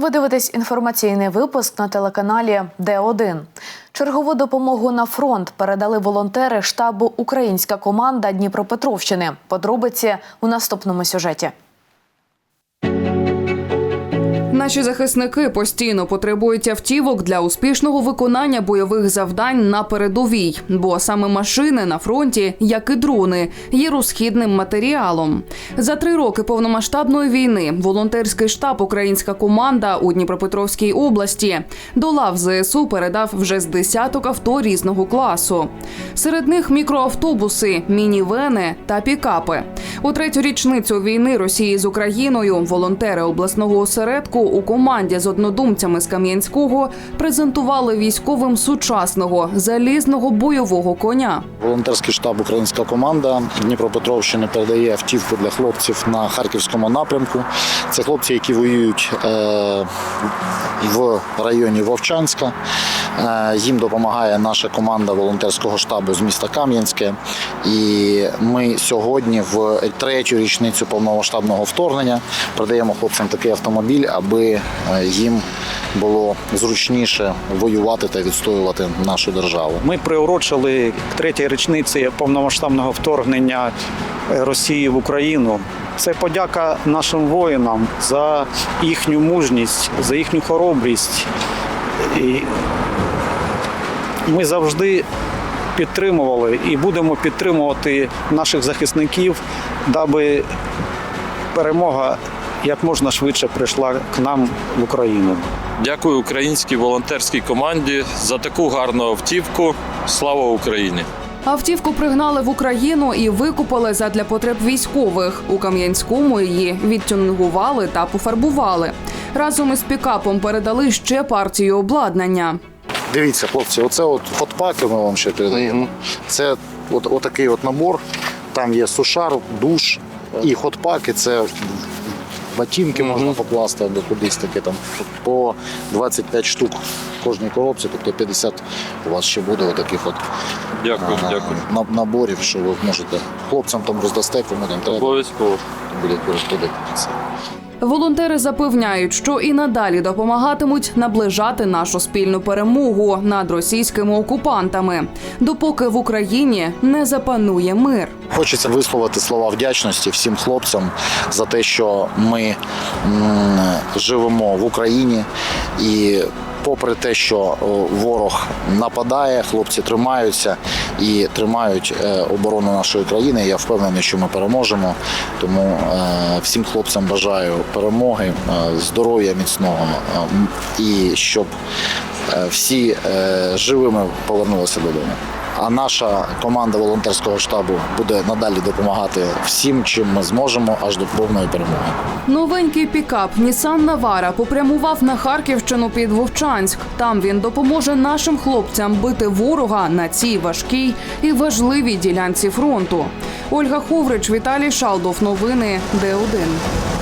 Ви дивитесь інформаційний випуск на телеканалі Д1. Чергову допомогу на фронт передали волонтери штабу Українська команда Дніпропетровщини. Подробиці у наступному сюжеті. Наші захисники постійно потребують автівок для успішного виконання бойових завдань на передовій, бо саме машини на фронті, як і дрони, є розхідним матеріалом. За три роки повномасштабної війни волонтерський штаб Українська команда у Дніпропетровській області до лав ЗСУ передав вже з десяток авто різного класу. Серед них мікроавтобуси, мінівени та пікапи. У третю річницю війни Росії з Україною волонтери обласного осередку у команді з однодумцями з Кам'янського презентували військовим сучасного залізного бойового коня. Волонтерський штаб Українська команда Дніпропетровщини передає автівку для хлопців на харківському напрямку. Це хлопці, які воюють е, в районі Вовчанська. Е, їм допомагає наша команда волонтерського штабу з міста Кам'янське. І ми сьогодні, в третю річницю повномасштабного вторгнення, передаємо хлопцям такий автомобіль, аби е, їм було зручніше воювати та відстоювати нашу державу. Ми приурочили к третій річниці повномасштабного вторгнення е, Росії в Україну. Це подяка нашим воїнам за їхню мужність, за їхню хоробрість. Ми завжди підтримували і будемо підтримувати наших захисників, даби перемога як можна швидше прийшла к нам в Україну. Дякую українській волонтерській команді за таку гарну автівку. Слава Україні! Автівку пригнали в Україну і викупили задля потреб військових. У Кам'янському її відтюнгували та пофарбували. Разом із пікапом передали ще партію обладнання. Дивіться, хлопці, оце от фотпаки ми вам ще передаємо. Це от, отакий от набор. Там є сушар, душ і хотпаки. Це ботинки можна покласти або кудись таке там по 25 штук в кожній коробці, тобто 50 у вас ще буде отаких от Дякую, а, дякую. на- наборів, що ви можете хлопцям там роздасте, кому там треба Обов'язково. буде користуватися. Волонтери запевняють, що і надалі допомагатимуть наближати нашу спільну перемогу над російськими окупантами, допоки в Україні не запанує мир. Хочеться висловити слова вдячності всім хлопцям за те, що ми живемо в Україні і. Попри те, що ворог нападає, хлопці тримаються і тримають е, оборону нашої країни. Я впевнений, що ми переможемо. Тому е, всім хлопцям бажаю перемоги, е, здоров'я міцного е, і щоб е, всі е, живими повернулися додому. А наша команда волонтерського штабу буде надалі допомагати всім, чим ми зможемо, аж до повної перемоги. Новенький пікап Нісан Навара попрямував на Харківщину під Вовчанськ. Там він допоможе нашим хлопцям бити ворога на цій важкій і важливій ділянці фронту. Ольга Ховрич, Віталій Шалдов. Новини Д1.